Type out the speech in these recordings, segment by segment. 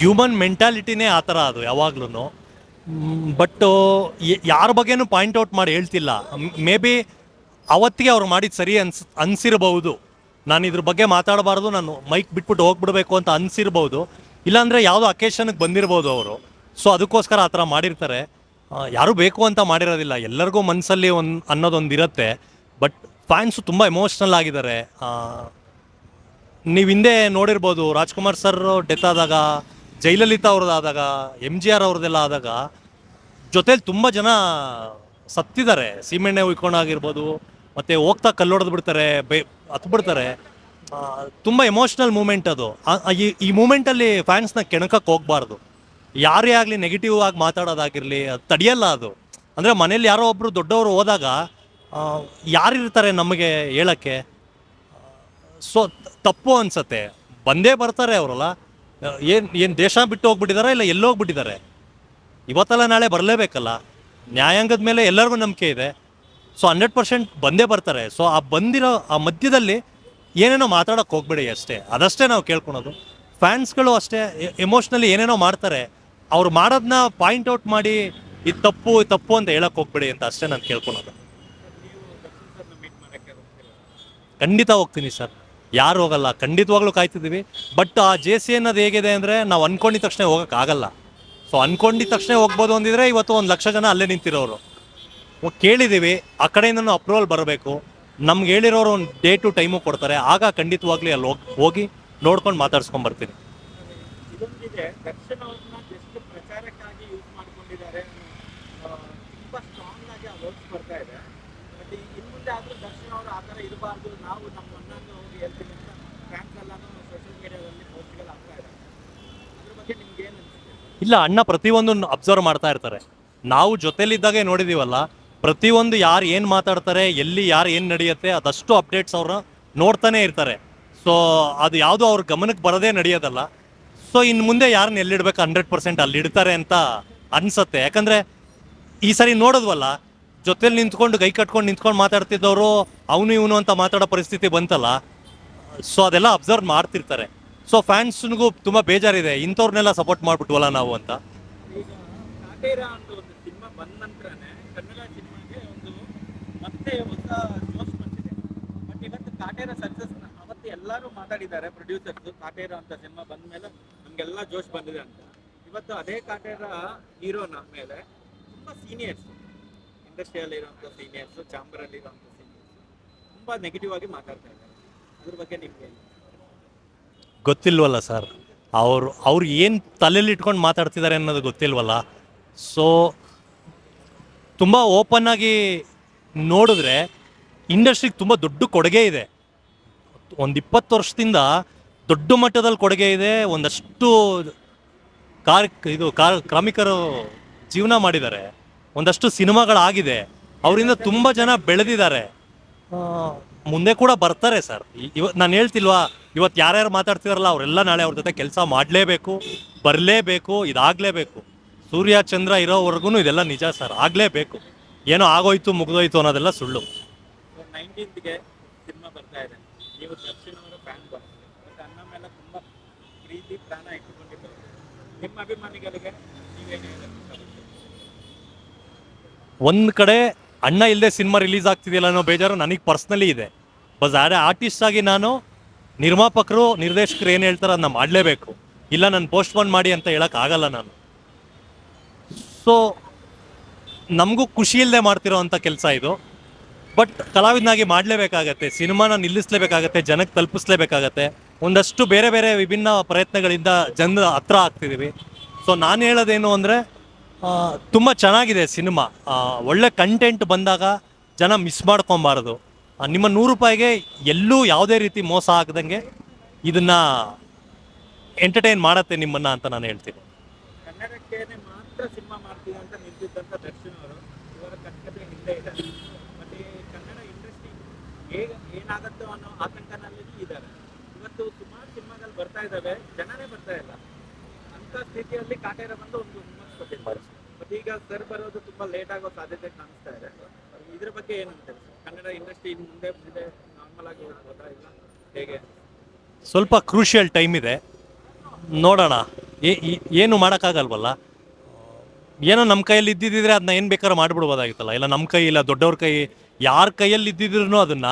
Human ಮೆಂಟಾಲಿಟಿನೇ ಆ ಥರ ಅದು ಯಾವಾಗ್ಲೂ ಬಟ್ ಯಾರ ಬಗ್ಗೆನೂ ಪಾಯಿಂಟ್ ಔಟ್ ಮಾಡಿ ಹೇಳ್ತಿಲ್ಲ. ಮೇ ಬಿ ಅವತ್ತಿಗೆ ಅವ್ರು ಮಾಡಿದ್ದು ಸರಿ ಅನ್ಸ್ ಅನಿಸಿರ್ಬೋದು ನಾನು ಇದ್ರ ಬಗ್ಗೆ ಮಾತಾಡಬಾರ್ದು, ನಾನು ಮೈಕ್ ಬಿಟ್ಬಿಟ್ಟು ಹೋಗ್ಬಿಡ್ಬೇಕು ಅಂತ ಅನಿಸಿರ್ಬೋದು ಇಲ್ಲಾಂದರೆ ಯಾವುದೋ ಅಕೇಶನ್ಗೆ ಬಂದಿರ್ಬೋದು ಅವರು. ಸೊ ಅದಕ್ಕೋಸ್ಕರ ಆ ಥರ ಮಾಡಿರ್ತಾರೆ. ಯಾರೂ ಬೇಕು ಅಂತ ಮಾಡಿರೋದಿಲ್ಲ. ಎಲ್ಲರಿಗೂ ಮನಸ್ಸಲ್ಲಿ ಒಂದು ಅನ್ನೋದೊಂದು ಇರುತ್ತೆ ಬಟ್ ಫ್ಯಾನ್ಸು ತುಂಬ ಎಮೋಷ್ನಲ್ ಆಗಿದ್ದಾರೆ. ನೀವು ಹಿಂದೆ ನೋಡಿರ್ಬೋದು, ರಾಜ್ಕುಮಾರ್ ಸರ್ ಡೆತ್ ಆದಾಗ ಜಯಲಲಿತಾ ಅವ್ರದ್ದಾದಾಗ ಎಂ ಜಿ ಆರ್ ಅವ್ರದ್ದೆಲ್ಲ ಆದಾಗ, ಜೊತೇಲಿ ತುಂಬ ಜನ ಸತ್ತಿದ್ದಾರೆ. ಸೀಮೆಣ್ಣೆ ಉಯ್ಕೊಂಡಾಗಿರ್ಬೋದು ಮತ್ತು ಹೋಗ್ತಾ ಕಲ್ಲೊಡೆದು ಬಿಡ್ತಾರೆ, ಬೇ, ಹತ್ತು ಬಿಡ್ತಾರೆ. ತುಂಬ ಎಮೋಷ್ನಲ್ ಮೂಮೆಂಟ್ ಅದು. ಈ ಈ ಮೂಮೆಂಟಲ್ಲಿ ಫ್ಯಾನ್ಸ್ನ ಕೆಣಕಕ್ಕೆ ಹೋಗ್ಬಾರ್ದು. ಯಾರೇ ಆಗಲಿ ನೆಗೆಟಿವ್ ಆಗಿ ಮಾತಾಡೋದಾಗಿರಲಿ ಅದು ತಡೆಯಲ್ಲ ಅದು. ಅಂದರೆ ಮನೇಲಿ ಯಾರೋ ಒಬ್ಬರು ದೊಡ್ಡವರು ಹೋದಾಗ ಯಾರಿರ್ತಾರೆ ನಮಗೆ ಹೇಳೋಕ್ಕೆ? ಸೊ, ತಪ್ಪು ಅನ್ಸತ್ತೆ. ಬಂದೇ ಬರ್ತಾರೆ ಅವರಲ್ಲ. ಏನು ಏನು ದೇಶ ಬಿಟ್ಟು ಹೋಗ್ಬಿಟ್ಟಿದ್ದಾರೆ ಇಲ್ಲ ಎಲ್ಲೋಗ್ಬಿಟ್ಟಿದ್ದಾರೆ ಇವತ್ತಲ್ಲ ನಾಳೆ ಬರಲೇಬೇಕಲ್ಲ. ನ್ಯಾಯಾಂಗದ ಮೇಲೆ ಎಲ್ಲರಿಗೂ ನಂಬಿಕೆ ಇದೆ. ಸೊ, ಹಂಡ್ರೆಡ್ ಪರ್ಸೆಂಟ್ ಬಂದೇ ಬರ್ತಾರೆ. ಸೊ, ಆ ಬಂದಿರೋ, ಆ ಮಧ್ಯದಲ್ಲಿ ಏನೇನೋ ಮಾತಾಡೋಕೆ ಹೋಗ್ಬೇಡಿ ಅಷ್ಟೇ. ಅದಷ್ಟೇ ನಾವು ಕೇಳ್ಕೊಳೋದು. ಫ್ಯಾನ್ಸ್ಗಳು ಅಷ್ಟೇ ಎಮೋಷ್ನಲಿ ಏನೇನೋ ಮಾಡ್ತಾರೆ. ಅವ್ರು ಮಾಡೋದನ್ನ ಪಾಯಿಂಟ್ ಔಟ್ ಮಾಡಿ, ಇದು ತಪ್ಪು ಇದು ತಪ್ಪು ಅಂತ ಹೇಳೋಕೆ ಹೋಗ್ಬೇಡಿ ಅಂತ ಅಷ್ಟೇ ನಾನು ಕೇಳ್ಕೊಳೋದು. ಖಂಡಿತ ಹೋಗ್ತೀನಿ ಸರ್. ಯಾರು ಹೋಗಲ್ಲ. ಖಂಡಿತವಾಗ್ಲೂ ಕಾಯ್ತಿದ್ದೀವಿ. ಬಟ್ ಆ ಜೆ ಸಿ ಅನ್ನೋದು ಹೇಗಿದೆ ಅಂದರೆ ನಾವು ಅಂದ್ಕೊಂಡಿದ ತಕ್ಷಣ ಹೋಗೋಕ್ಕಾಗಲ್ಲ ಸೊ ಅನ್ಕೊಂಡಿದ ತಕ್ಷಣ ಹೋಗ್ಬೋದು ಅಂದಿದ್ರೆ ಇವತ್ತು ಒಂದು ಲಕ್ಷ ಜನ ಅಲ್ಲೇ ನಿಂತಿರೋರು. ಕೇಳಿದ್ದೀವಿ ಆ ಕಡೆಯಿಂದನೂ ಅಪ್ರೂವಲ್ ಬರಬೇಕು. ನಮ್ಗೆ ಹೇಳಿರೋರು ಒಂದು ಡೇ ಟು ಟೈಮು ಕೊಡ್ತಾರೆ. ಆಗ ಖಂಡಿತವಾಗ್ಲಿ ಅಲ್ಲಿ ಹೋಗಿ ನೋಡ್ಕೊಂಡು ಮಾತಾಡ್ಸ್ಕೊಂಡ್ ಬರ್ತೀನಿ ಇದೊಂದಿದೆ ದರ್ಶನ್ ಅವ್ರನ್ನ ಜಸ್ಟ್ ಪ್ರಚಾರಕ್ಕಾಗಿ ಯೂಸ್ ಮಾಡ್ಕೊಂಡಿದ್ದಾರೆ ಅನ್ನೋ, ಆ, ತುಂಬಾ ಸ್ಟ್ರಾಂಗ್ ಆಗಿ ಆ ವರ್ಡ್ಸ್ ಬರ್ತಾ ಇದೆ ಬಟ್ ಇನ್ನು ಮುಂದೆ ಆದ್ರೂ ದರ್ಶನ್ ಅವರು ಆ ಥರ ಇರಬಾರ್ದು ನಾವು ನಮ್ಮ ಬಗ್ಗೆ ಏನು ಇಲ್ಲ, ಅಣ್ಣ ಪ್ರತಿಯೊಂದು ಅಬ್ಸರ್ವ್ ಮಾಡ್ತಾ ಇರ್ತಾರೆ. ನಾವು ಜೊತೆಲಿದ್ದಾಗೆ ನೋಡಿದೀವಲ್ಲ, ಪ್ರತಿಯೊಂದು ಯಾರು ಏನು ಮಾತಾಡ್ತಾರೆ, ಎಲ್ಲಿ ಯಾರು ಏನು ನಡೆಯುತ್ತೆ, ಅದಷ್ಟು ಅಪ್ಡೇಟ್ಸ್ ಅವ್ರ ನೋಡ್ತಾನೆ ಇರ್ತಾರೆ. ಸೊ ಅದು ಯಾವುದು ಅವ್ರ ಗಮನಕ್ಕೆ ಬರದೇ ನಡೆಯೋದಲ್ಲ. ಸೊ ಇನ್ನು ಮುಂದೆ ಯಾರನ್ನ ಎಲ್ಲಿಡ್ಬೇಕು ಹಂಡ್ರೆಡ್ ಪರ್ಸೆಂಟ್ ಅಲ್ಲಿ ಇಡ್ತಾರೆ ಅಂತ ಅನ್ಸತ್ತೆ. ಯಾಕಂದ್ರೆ, ಈ ಸರಿ ನೋಡೋದ್ವಲ್ಲ, ಜೊತೆಲಿ ನಿಂತ್ಕೊಂಡು, ಕೈ ಕಟ್ಕೊಂಡು ನಿಂತ್ಕೊಂಡು ಮಾತಾಡ್ತಿದ್ದವರು, ಅವನು ಇವನು ಅಂತ ಮಾತಾಡೋ ಪರಿಸ್ಥಿತಿ ಬಂತಲ್ಲ ಸೊ ಅದೆಲ್ಲ ಅಬ್ಸರ್ವ್ ಮಾಡ್ತಿರ್ತಾರೆ. ಸೊ ಫ್ಯಾನ್ಸ್ನಿಗೂ ತುಂಬ ಬೇಜಾರಿದೆ. ಇಂಥವ್ರನ್ನೆಲ್ಲ ಸಪೋರ್ಟ್ ಮಾಡ್ಬಿಟ್ವಲ್ಲ ನಾವು ಅಂತ. ಎಲ್ಲರೂ ಮಾತಾಡಿದ್ದಾರೆ ಪ್ರೊಡ್ಯೂಸರ್ಸ್ ಕಾಟೇರ ಅಂತ ಸಿನಿಮಾ ಬಂದ ಮೇಲೆ ನಮಗೆಲ್ಲ ಜೋಶ್ ಬಂದಿದೆ ಅಂತ. ಇವತ್ತು ಅದೇ ಕಾಟೇರ ಹೀರೋನ ಮೇಲೆ ತುಂಬಾ ಸೀನಿಯರ್ಸ್ ಇಂಡಸ್ಟ್ರಿಯಲ್ಲಿ ಇರುವಂತ ಸೀನಿಯರ್ಸ್ ಚಾಂಬರಲ್ಲಿ ಇರುವಂತ ಸೀನಿಯರ್ಸ್ ತುಂಬಾ ನೆಗೆಟಿವ್ ಆಗಿ ಮಾತಾಡ್ತಾ ಇದ್ದಾರೆ. ಅದ್ರ ಬಗ್ಗೆ ನಿಮ್ಗೆ ಗೊತ್ತಿಲ್ವಲ್ಲ ಸರ್. ಅವರು ಅವ್ರು ಏನು ತಲೆಯಲ್ಲಿ ಇಟ್ಕೊಂಡು ಮಾತಾಡ್ತಿದ್ದಾರೆ ಅನ್ನೋದು ಗೊತ್ತಿಲ್ವಲ್ಲ. ಸೊ ತುಂಬ ಓಪನ್ ಆಗಿ ನೋಡಿದ್ರೆ ಇಂಡಸ್ಟ್ರಿಗೆ ತುಂಬ ದೊಡ್ಡ ಕೊಡುಗೆ ಇದೆ. ಒಂದು ಇಪ್ಪತ್ತು ವರ್ಷದಿಂದ ದೊಡ್ಡ ಮಟ್ಟದಲ್ಲಿ ಕೊಡುಗೆ ಇದೆ. ಒಂದಷ್ಟು ಕಾರ್ ಇದು ಕಾರ್ ಕ್ರಮಿಕರು ಜೀವನ ಮಾಡಿದ್ದಾರೆ. ಒಂದಷ್ಟು ಸಿನಿಮಾಗಳಾಗಿದೆ. ಅವರಿಂದ ತುಂಬ ಜನ ಬೆಳೆದಿದ್ದಾರೆ. ಮುಂದೆ ಕೂಡ ಬರ್ತಾರೆ ಸರ್. ಇವತ್ತು ನಾನು ಹೇಳ್ತಿಲ್ವಾ ಇವತ್ತು ಯಾರ್ಯಾರು ಮಾತಾಡ್ತಿದಾರಲ್ಲ ಅವರೆಲ್ಲ ನಾಳೆ ಅವ್ರ ಜೊತೆ ಕೆಲಸ ಮಾಡಲೇಬೇಕು ಬರಲೇಬೇಕು ಇದಾಗಲೇಬೇಕು. ಸೂರ್ಯ ಚಂದ್ರ ಇರೋವರೆಗೂ ಇದೆಲ್ಲ ನಿಜ ಸರ್ ಆಗಲೇಬೇಕು. ಏನೋ ಆಗೋಯ್ತು ಮುಗ್ದೋಯ್ತು ಅನ್ನೋದೆಲ್ಲ ಸುಳ್ಳು? ಒಂದು ಕಡೆ ಅಣ್ಣ ಇಲ್ಲದೆ ಸಿನಿಮಾ ರಿಲೀಸ್ ಆಗ್ತಿದೆಯಲ್ಲ ಅನ್ನೋ ಬೇಜಾರು ನನಗೆ ಪರ್ಸ್ನಲಿ ಇದೆ. ಬಸ್ ಆ್ಯಡ್ ಆರ್ಟಿಸ್ಟ್ ಆಗಿ ನಾನು ನಿರ್ಮಾಪಕರು, ನಿರ್ದೇಶಕರು ಏನು ಹೇಳ್ತಾರೆ ಅದನ್ನ ಮಾಡಲೇಬೇಕು. ಇಲ್ಲ ನಾನು ಪೋಸ್ಟ್ಪೋನ್ ಮಾಡಿ ಅಂತ ಹೇಳಕ್ ಆಗಲ್ಲ ನಾನು. ಸೊ ನಮಗೂ ಖುಷಿ ಇಲ್ಲದೆ ಮಾಡ್ತಿರೋ ಅಂಥ ಕೆಲಸ ಇದು. ಬಟ್ ಕಲಾವಿದನಾಗಿ ಮಾಡಲೇಬೇಕಾಗತ್ತೆ, ಸಿನಿಮಾನ ನಿಲ್ಲಿಸ್ಲೇಬೇಕಾಗತ್ತೆ, ಜನಕ್ಕೆ ತಲುಪಿಸ್ಲೇಬೇಕಾಗತ್ತೆ. ಒಂದಷ್ಟು ಬೇರೆ ಬೇರೆ ವಿಭಿನ್ನ ಪ್ರಯತ್ನಗಳಿಂದ ಜನರ ಹತ್ರ ಆಗ್ತಿದ್ದೀವಿ ಸೊ ನಾನು ಹೇಳೋದೇನು ಅಂದರೆ ತುಂಬ ಚೆನ್ನಾಗಿದೆ ಸಿನಿಮಾ. ಒಳ್ಳೆ ಕಂಟೆಂಟ್ ಬಂದಾಗ ಜನ ಮಿಸ್ ಮಾಡ್ಕೊಬಾರ್ದು. ನಿಮ್ಮ ನೂರು ರೂಪಾಯಿಗೆ ಎಲ್ಲೂ ಯಾವುದೇ ರೀತಿ ಮೋಸ ಆಗದಂಗೆ ಇದನ್ನ ಎಂಟರ್ಟೈನ್ ಮಾಡತ್ತೆ ನಿಮ್ಮನ್ನ ಅಂತ ನಾನು ಹೇಳ್ತೀನಿ. ಏನಾಗುತ್ತೋ ಅನ್ನೋ ಆತಂಕನಲ್ಲಿ ಇದ್ದಾರೆ. ಇವತ್ತು ಸುಮಾರು ಸಿನಿಮಾಗಳು ಬರ್ತಾ ಇದ್ದಾವೆ. ಜನನೇ ಬರ್ತಾ ಇಲ್ಲ. ಅಂತ ಸ್ಥಿತಿಯಲ್ಲಿ ಕಾಟೇರ ಬಂದು ಒಂದು ಹುಮ್ಮಸ್ ಕೊಟ್ಟಿದ್ದಾರೆ. ಬಟ್ ಈಗ ಸರ್ ಬರೋದು ತುಂಬಾ ಲೇಟ್ ಆಗೋ ಸಾಧ್ಯತೆ ಕಾಣಿಸ್ತಾ ಇದೆ. ಇದ್ರ ಬಗ್ಗೆ ಏನಂತ? ಕನ್ನಡ ಇಂಡಸ್ಟ್ರಿ ಮುಂದೆ ಮುಂದೆ ನಾರ್ಮಲ್ ಆಗಿ ಹೇಗೆ? ಸ್ವಲ್ಪ ಕ್ರೂಷಿಯಲ್ ಟೈಮ್ ಇದೆ. ನೋಡೋಣ. ಏನು ಮಾಡೋಕ್ಕಾಗಲ್ವಲ್ಲ? ಏನೋ ನಮ್ಮ ಕೈಯಲ್ಲಿ ಇದ್ದಿದ್ದಿದ್ರೆ ಅದನ್ನ ಏನು ಬೇಕಾದ್ರೂ ಮಾಡಿಬಿಡ್ಬೋದಾಗಿತ್ತಲ್ಲ? ಇಲ್ಲ ನಮ್ಮ ಕೈ ಇಲ್ಲ, ದೊಡ್ಡವ್ರ ಕೈ, ಯಾರ ಕೈಯಲ್ಲಿ ಇದ್ದಿದ್ರು ಅದನ್ನ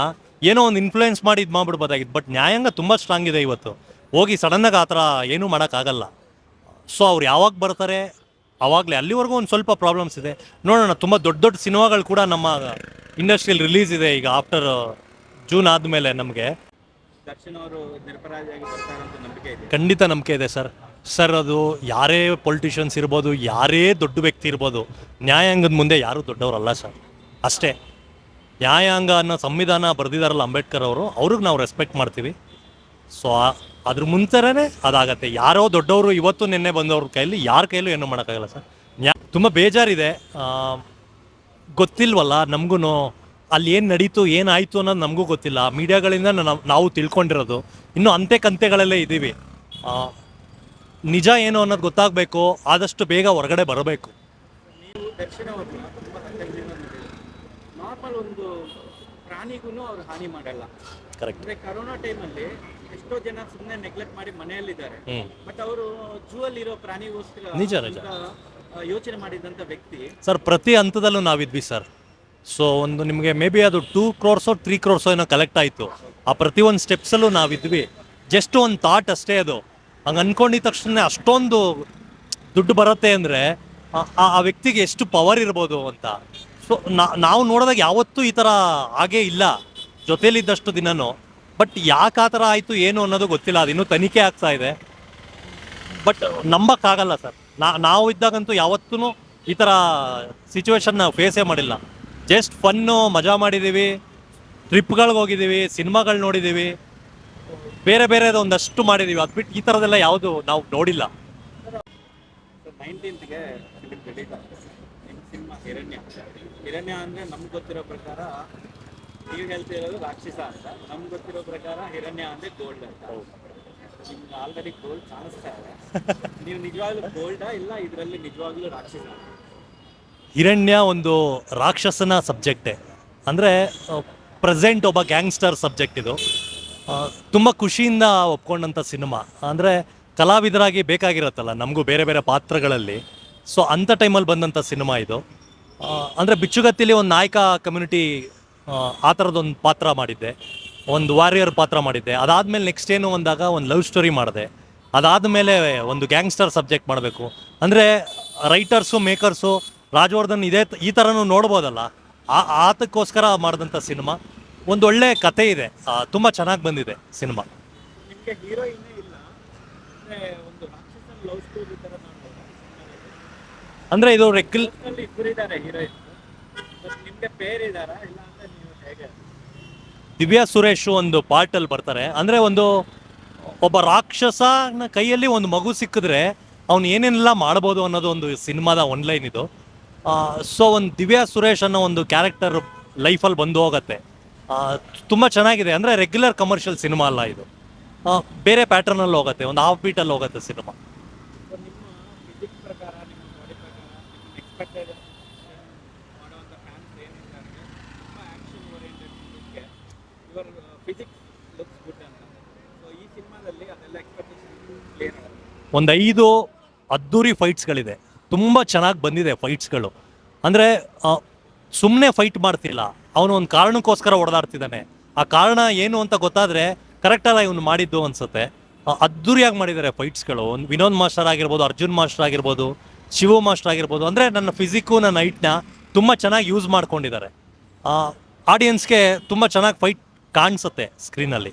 ಏನೋ ಒಂದು ಇನ್ಫ್ಲೂಯೆನ್ಸ್ ಮಾಡಿ ಇದು ಮಾಡ್ಬಿಡ್ಬೋದಾಗಿತ್ತು. ಬಟ್ ನ್ಯಾಯಾಂಗ ತುಂಬ ಸ್ಟ್ರಾಂಗ್ ಇದೆ ಇವತ್ತು. ಹೋಗಿ ಸಡನ್ನಾಗಿ ಆ ಥರ ಏನೂ ಮಾಡೋಕ್ಕಾಗಲ್ಲ. ಸೊ ಅವ್ರು ಯಾವಾಗ ಬರ್ತಾರೆ? ಅವಾಗಲೇ ಅಲ್ಲಿವರೆಗೂ ಒಂದು ಸ್ವಲ್ಪ ಪ್ರಾಬ್ಲಮ್ಸ್ ಇದೆ. ನೋಡೋಣ ತುಂಬ ದೊಡ್ಡ ದೊಡ್ಡ ಸಿನಿಮಾಗಳು ಕೂಡ ನಮ್ಮ ಇಂಡಸ್ಟ್ರಿಯಲ್ಲಿ ರಿಲೀಸ್ ಇದೆ ಈಗ ಆಫ್ಟರ್ ಜೂನ್ ಆದಮೇಲೆ ನಮಗೆ. ಖಂಡಿತ ನಂಬಿಕೆ ಇದೆ ಸರ್. ಸರ್ ಅದು ಯಾರೇ ಪೊಲಿಟಿಷಿಯನ್ಸ್ ಇರ್ಬೋದು ಯಾರೇ ದೊಡ್ಡ ವ್ಯಕ್ತಿ ಇರ್ಬೋದು ನ್ಯಾಯಾಂಗದ ಮುಂದೆ ಯಾರೂ ದೊಡ್ಡವರಲ್ಲ ಸರ್. ಅಷ್ಟೇ. ನ್ಯಾಯಾಂಗ ಅನ್ನೋ ಸಂವಿಧಾನ ಬರೆದಿದ್ದಾರಲ್ಲ ಅಂಬೇಡ್ಕರ್ ಅವರು ಅವ್ರಿಗೆ ನಾವು ರೆಸ್ಪೆಕ್ಟ್ ಮಾಡ್ತೀವಿ. ಸೊ ಅದ್ರ ಮುಂಚೆನೇ ಅದಾಗತ್ತೆ. ಯಾರೋ ದೊಡ್ಡವರು ಇವತ್ತು ನಿನ್ನೆ ಬಂದವ್ರ ಕೈಯಲ್ಲಿ ಯಾರ ಕೈಲೂ ಏನೂ ಮಾಡೋಕ್ಕಾಗಲ್ಲ ಸರ್. ನ್ಯಾ ತುಂಬ ಬೇಜಾರಿದೆ. ಗೊತ್ತಿಲ್ವಲ್ಲ ನಮಗೂ ಅಲ್ಲಿ ಏನು ನಡೀತು ಏನಾಯಿತು ಅನ್ನೋದು ನಮಗೂ ಗೊತ್ತಿಲ್ಲ. ಮೀಡಿಯಾಗಳಿಂದ ನಾವು ನಾವು ತಿಳ್ಕೊಂಡಿರೋದು. ಇನ್ನು ಅಂತೆ ಕಂತೆಗಳಲ್ಲೇ ಇದ್ದೀವಿ ನಿಜ ಏನು ಅನ್ನೋದು ಗೊತ್ತಾಗಬೇಕು. ಆದಷ್ಟು ಬೇಗ ಹೊರಗಡೆ ಬರಬೇಕು. ಒಂದು ಪ್ರಾಣಿಗೂ ಅವ್ರು ಹಾನಿ ಮಾಡಲ್ಲ. ಕರೆಕ್ಟ್ ಕರೋನಾ ಟೈಮಲ್ಲಿ ಎಷ್ಟೋ ಜನ ಸುಮ್ಮನೆ ನೆಗ್ಲೆಕ್ಟ್ ಮಾಡಿ ಮನೆಯಲ್ಲಿದ್ದಾರೆ. ಬಟ್ ಅವರು ಜೂ ಅಲ್ಲಿ ಇರೋ ಪ್ರಾಣಿಗೋಸ್ಕರ ನಿಜ, ನಿಜ. ಯೋಚನೆ ಮಾಡಿದಂತ ವ್ಯಕ್ತಿ. ಸರ್ ಪ್ರತಿ ಹಂತದಲ್ಲೂ ನಾವಿದ್ವಿ ಸರ್ ಸೊ ಒಂದು ನಿಮಗೆ ಮೇ ಬಿ ಅದು ಟೂ ಕ್ರೋರ್ಸೋ ತ್ರೀ ಕ್ರೋರ್ಸೋ ಏನೋ ಕಲೆಕ್ಟ್ ಆಯಿತು. ಆ ಪ್ರತಿ ಒಂದು ಸ್ಟೆಪ್ಸಲ್ಲೂ ನಾವಿದ್ವಿ. ಜಸ್ಟ್ ಒಂದು ಥಾಟ್ ಅಷ್ಟೇ ಅದು. ಹಂಗೆ ಅನ್ಕೊಂಡಿದ ತಕ್ಷಣ ಅಷ್ಟೊಂದು ದುಡ್ಡು ಬರುತ್ತೆ ಅಂದರೆ ಆ ವ್ಯಕ್ತಿಗೆ ಎಷ್ಟು ಪವರ್ ಇರ್ಬೋದು ಅಂತ. ಸೊ ನಾವು ನೋಡಿದಾಗ ಯಾವತ್ತೂ ಈ ಥರ ಹಾಗೇ ಇಲ್ಲ. ಜೊತೇಲಿದ್ದಷ್ಟು ದಿನನೂ. ಬಟ್ ಯಾಕೆ ಆ ಥರ ಆಯಿತು, ಏನು ಅನ್ನೋದು ಗೊತ್ತಿಲ್ಲ. ಅದು ಇನ್ನೂ ತನಿಖೆ ಆಗ್ತಾ ಇದೆ. ಬಟ್ ನಂಬಕ್ಕಾಗಲ್ಲ ಸರ್. ನಾ, ನಾವು ಇದ್ದಾಗಂತೂ ಯಾವತ್ತೂ ಈ ಥರ ಸಿಚುವೇಶನ್ ನಾವು ಫೇಸೇ ಮಾಡಿಲ್ಲ. ಜಸ್ಟ್ ಫನ್ನು ಮಜಾ ಮಾಡಿದ್ದೀವಿ ಟ್ರಿಪ್ಗಳಿಗೆ ಹೋಗಿದ್ದೀವಿ ಸಿನಿಮಾಗಳು ನೋಡಿದ್ದೀವಿ ಬೇರೆ ಬೇರೆ ಒಂದಷ್ಟು ಮಾಡಿದ್ದೀವಿ ಅದು ಬಿಟ್ಟು ಈ ಥರದೆಲ್ಲ ಯಾವುದು ನಾವು ನೋಡಿಲ್ಲ. ಸಿನಿಮಾ, ಹಿರಣ್ಯ. ಹಿರಣ್ಯ ಅಂದ್ರೆ ನಮ್ಗೆ ಗೊತ್ತಿರೋ ಪ್ರಕಾರ ನೀವು ಹೇಳ್ತಿರೋದು ರಾಕ್ಷಸ ಅಂತ. ನಮ್ಗೆ ಗೊತ್ತಿರೋ ಪ್ರಕಾರ ಹಿರಣ್ಯ ಅಂದ್ರೆ ಗೋಲ್ಡ್ ಅಂತ. ನಿಮ್ಗೆ ಆಲ್ರೆಡಿ ಗೋಲ್ಡ್ ಕಾಣಿಸ್ತಾ ಇದೆ. ನೀವು ನಿಜವಾಗ್ಲೂ ಗೋಲ್ಡಾ ಇಲ್ಲ ಇದರಲ್ಲಿ ನಿಜವಾಗ್ಲೂ ರಾಕ್ಷಸ? ಹಿರಣ್ಯ ಒಂದು ರಾಕ್ಷಸನ ಸಬ್ಜೆಕ್ಟೇ ಅಂದರೆ ಪ್ರೆಸೆಂಟ್ ಒಬ್ಬ ಗ್ಯಾಂಗ್ಸ್ಟರ್ ಸಬ್ಜೆಕ್ಟ್ ಇದು. ತುಂಬ ಖುಷಿಯಿಂದ ಒಪ್ಕೊಂಡಂಥ ಸಿನಿಮಾ. ಅಂದರೆ, ಕಲಾವಿದರಾಗಿ ಬೇಕಾಗಿರತ್ತಲ್ಲ, ನಮಗೂ ಬೇರೆ ಬೇರೆ ಪಾತ್ರಗಳಲ್ಲಿ. ಸೊ ಅಂಥ ಟೈಮಲ್ಲಿ ಬಂದಂಥ ಸಿನಿಮಾ ಇದು. ಅಂದರೆ ಬಿಚ್ಚುಗತ್ತಿಲಿ ಒಂದು ನಾಯಕ ಕಮ್ಯುನಿಟಿ ಆ ಥರದೊಂದು ಪಾತ್ರ ಮಾಡಿದ್ದೆ. ಒಂದು ವಾರಿಯರ್ ಪಾತ್ರ ಮಾಡಿದ್ದೆ. ಅದಾದಮೇಲೆ ನೆಕ್ಸ್ಟ್ ಏನು ಅಂದಾಗ ಒಂದು ಲವ್ ಸ್ಟೋರಿ ಮಾಡಿದೆ. ಅದಾದಮೇಲೆ ಒಂದು ಗ್ಯಾಂಗ್ಸ್ಟರ್ ಸಬ್ಜೆಕ್ಟ್ ಮಾಡಬೇಕು. ಅಂದರೆ ರೈಟರ್ಸು ಮೇಕರ್ಸು ರಾಜವರ್ಧನ್ ಇದೇ ಈ ಥರನೂ ನೋಡ್ಬೋದಲ್ಲ. ಆ ಆತಕ್ಕೋಸ್ಕರ ಮಾಡಿದಂಥ ಸಿನಿಮಾ. ಒಂದು ಒಳ್ಳೆ ಕತೆ ಇದೆ. ತುಂಬ ಚೆನ್ನಾಗಿ ಬಂದಿದೆ ಸಿನಿಮಾ. ಅಂದರೆ ಇದು ರೆಕ್ಲ್ ಅಲ್ಲಿ ಇಬ್ಬರು ಇದ್ದಾರೆ ಹೀರೋಯಿನ್ ಬಟ್ ದಿವ್ಯಾ ಸುರೇಶ್ ಒಂದು ಪಾರ್ಟಲ್ಲಿ ಬರ್ತಾರೆ. ಅಂದರೆ ಒಂದು ಒಬ್ಬ ರಾಕ್ಷಸನ ಕೈಯಲ್ಲಿ ಒಂದು ಮಗು ಸಿಕ್ಕಿದ್ರೆ ಅವ್ನು ಏನೇನೆಲ್ಲ ಮಾಡ್ಬೋದು ಅನ್ನೋದು ಒಂದು ಸಿನಿಮಾದ ಒನ್ಲೈನ್ ಇದು. ಸೊ ಒಂದು ದಿವ್ಯಾ ಸುರೇಶ್ ಅನ್ನೋ ಒಂದು ಕ್ಯಾರೆಕ್ಟರ್ ಲೈಫಲ್ಲಿ ಬಂದು ಹೋಗುತ್ತೆ. ತುಂಬ ಚೆನ್ನಾಗಿದೆ. ಅಂದರೆ ರೆಗ್ಯುಲರ್ ಕಮರ್ಷಿಯಲ್ ಸಿನಿಮಾ ಅಲ್ಲ ಇದು. ಬೇರೆ ಪ್ಯಾಟರ್ನಲ್ಲಿ ಹೋಗುತ್ತೆ. ಒಂದು ಹಾಫ್ ಬೀಟಲ್ಲಿ ಹೋಗುತ್ತೆ ಸಿನಿಮಾ ಸೊ ನಿಮ್ಮ ಫಿಸಿಕ್ಸ್ ಪ್ರಕಾರ ನಿಮ್ಮ ಬಾಡಿ ಪ್ರಕಾರ ನಿಮ್ಮ ಎಕ್ಸ್ಪೆಕ್ಟೆಡ್ ಮಾಡುವಂಥ ಫ್ಯಾನ್ಸ್ ಏನಿದ್ದಾರೆ ತುಂಬ ಆ್ಯಕ್ಷನ್ ಓರಿಯೆಂಟೆಡ್ ಫಿಲಿಮ್ಗೆ ಯುವರ್ ಫಿಸಿಕ್ಸ್ ಲುಕ್ಸ್ ಗುಡ್ ಅಂತ. ಸೊ ಈ ಸಿನಿಮಾದಲ್ಲಿ ಅದೆಲ್ಲ ಎಕ್ಸ್ಪೆಕ್ಟೇಷನ್ ಕ್ಲಿಯರ್ ಒಂದು ಐದು ಅದ್ದೂರಿ ಫೈಟ್ಸ್ಗಳಿದೆ ತುಂಬ ಚೆನ್ನಾಗಿ ಬಂದಿದೆ ಫೈಟ್ಸ್ಗಳು ಅಂದರೆ ಸುಮ್ಮನೆ ಫೈಟ್ ಮಾಡ್ತಿಲ್ಲ. ಅವನು ಒಂದು ಕಾರಣಕ್ಕೋಸ್ಕರ ಹೊಡೆದಾಡ್ತಿದ್ದಾನೆ ಆ ಕಾರಣ ಏನು ಅಂತ ಗೊತ್ತಾದರೆ ಕರೆಕ್ಟಾಗಿ ಇವನು ಮಾಡಿದ್ದು ಅನ್ಸುತ್ತೆ. ಅದ್ದೂರಿಯಾಗಿ ಮಾಡಿದ್ದಾರೆ ಫೈಟ್ಸ್ಗಳು ಒಂದು ವಿನೋದ್ ಮಾಸ್ಟರ್ ಆಗಿರ್ಬೋದು, ಅರ್ಜುನ್ ಮಾಸ್ಟರ್ ಆಗಿರ್ಬೋದು, ಶಿವ ಮಾಸ್ಟರ್ ಆಗಿರ್ಬೋದು. ಅಂದರೆ, ನನ್ನ ಫಿಸಿಕ್ಕು ನನ್ನ ಹೈಟ್ನ ತುಂಬ ಚೆನ್ನಾಗಿ ಯೂಸ್ ಮಾಡ್ಕೊಂಡಿದ್ದಾರೆ. ಆಡಿಯನ್ಸ್ಗೆ ತುಂಬ ಚೆನ್ನಾಗಿ ಫೈಟ್ ಕಾಣಿಸುತ್ತೆ ಸ್ಕ್ರೀನಲ್ಲಿ